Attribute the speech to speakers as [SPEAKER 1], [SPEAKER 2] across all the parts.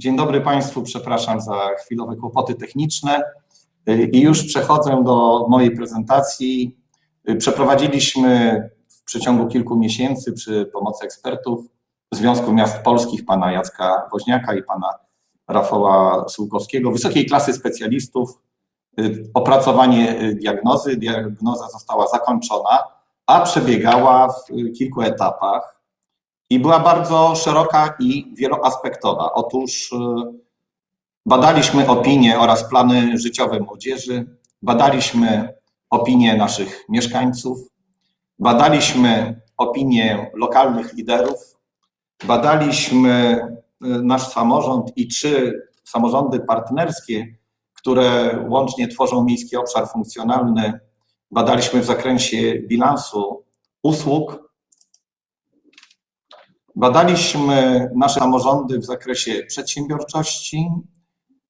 [SPEAKER 1] Dzień dobry Państwu, przepraszam za chwilowe kłopoty techniczne i już przechodzę do mojej prezentacji. Przeprowadziliśmy w przeciągu kilku miesięcy przy pomocy ekspertów Związku Miast Polskich, pana Jacka Woźniaka i pana Rafała Sułkowskiego, wysokiej klasy specjalistów, opracowanie diagnozy. Diagnoza została zakończona, a przebiegała w kilku etapach i była bardzo szeroka i wieloaspektowa. Otóż y, badaliśmy opinie oraz plany życiowe młodzieży, badaliśmy opinie naszych mieszkańców, badaliśmy opinie lokalnych liderów, badaliśmy y, nasz samorząd i trzy samorządy partnerskie, które łącznie tworzą miejski obszar funkcjonalny. Badaliśmy w zakresie bilansu usług, Badaliśmy nasze samorządy w zakresie przedsiębiorczości,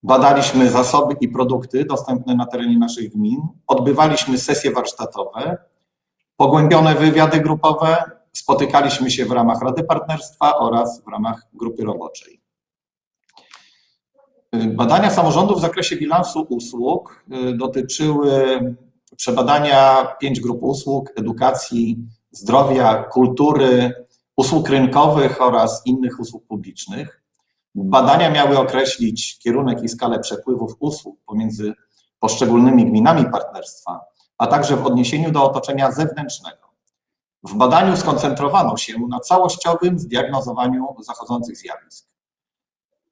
[SPEAKER 1] badaliśmy zasoby i produkty dostępne na terenie naszych gmin, odbywaliśmy sesje warsztatowe, pogłębione wywiady grupowe, spotykaliśmy się w ramach Rady Partnerstwa oraz w ramach grupy roboczej. Badania samorządów w zakresie bilansu usług y, dotyczyły przebadania pięć grup usług, edukacji, zdrowia, kultury, usług rynkowych oraz innych usług publicznych. Badania miały określić kierunek i skalę przepływów usług pomiędzy poszczególnymi gminami partnerstwa, a także w odniesieniu do otoczenia zewnętrznego. W badaniu skoncentrowano się na całościowym zdiagnozowaniu zachodzących zjawisk.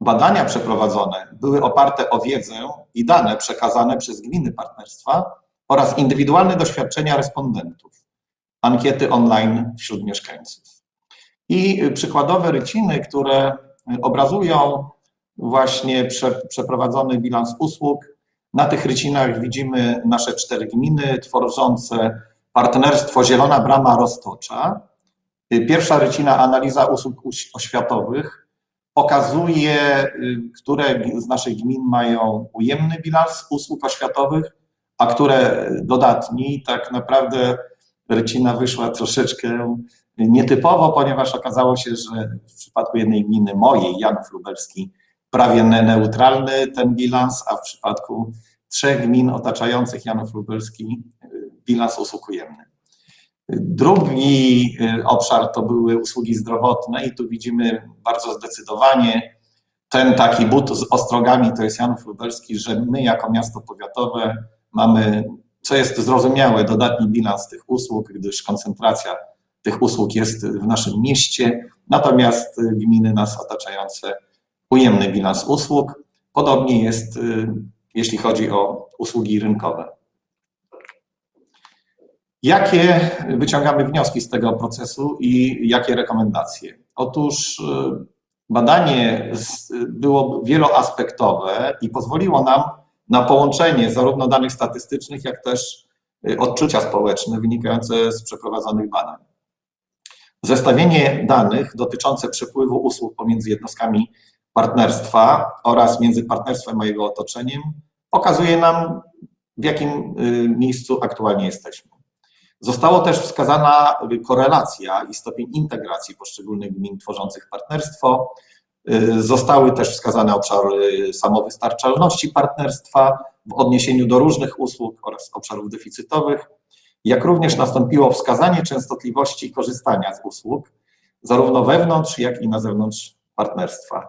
[SPEAKER 1] Badania przeprowadzone były oparte o wiedzę i dane przekazane przez gminy partnerstwa oraz indywidualne doświadczenia respondentów, ankiety online wśród mieszkańców i przykładowe ryciny, które obrazują właśnie prze, przeprowadzony bilans usług. Na tych rycinach widzimy nasze cztery gminy tworzące partnerstwo Zielona Brama Roztocza. Pierwsza rycina, analiza usług oświatowych, pokazuje, które z naszych gmin mają ujemny bilans usług oświatowych, a które dodatni. Tak naprawdę rycina wyszła troszeczkę nietypowo, ponieważ okazało się, że w przypadku jednej gminy mojej, Janów Lubelski, prawie neutralny ten bilans, a w przypadku trzech gmin otaczających Janów Lubelski bilans usług. Drugi obszar to były usługi zdrowotne i tu widzimy bardzo zdecydowanie ten taki but z ostrogami to jest Janów Lubelski, że my jako miasto powiatowe mamy, co jest zrozumiałe, dodatni bilans tych usług, gdyż koncentracja tych usług jest w naszym mieście, natomiast gminy nas otaczające ujemny bilans usług. Podobnie jest, jeśli chodzi o usługi rynkowe. Jakie wyciągamy wnioski z tego procesu i jakie rekomendacje? Otóż badanie było wieloaspektowe i pozwoliło nam na połączenie zarówno danych statystycznych, jak też odczucia społeczne wynikające z przeprowadzonych badań. Zestawienie danych dotyczące przepływu usług pomiędzy jednostkami partnerstwa oraz między partnerstwem a jego otoczeniem pokazuje nam, w jakim miejscu aktualnie jesteśmy. Została też wskazana korelacja i stopień integracji poszczególnych gmin tworzących partnerstwo. Zostały też wskazane obszary samowystarczalności partnerstwa w odniesieniu do różnych usług oraz obszarów deficytowych jak również nastąpiło wskazanie częstotliwości korzystania z usług, zarówno wewnątrz, jak i na zewnątrz partnerstwa.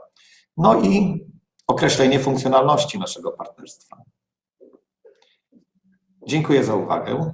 [SPEAKER 1] No i określenie funkcjonalności naszego partnerstwa. Dziękuję za uwagę.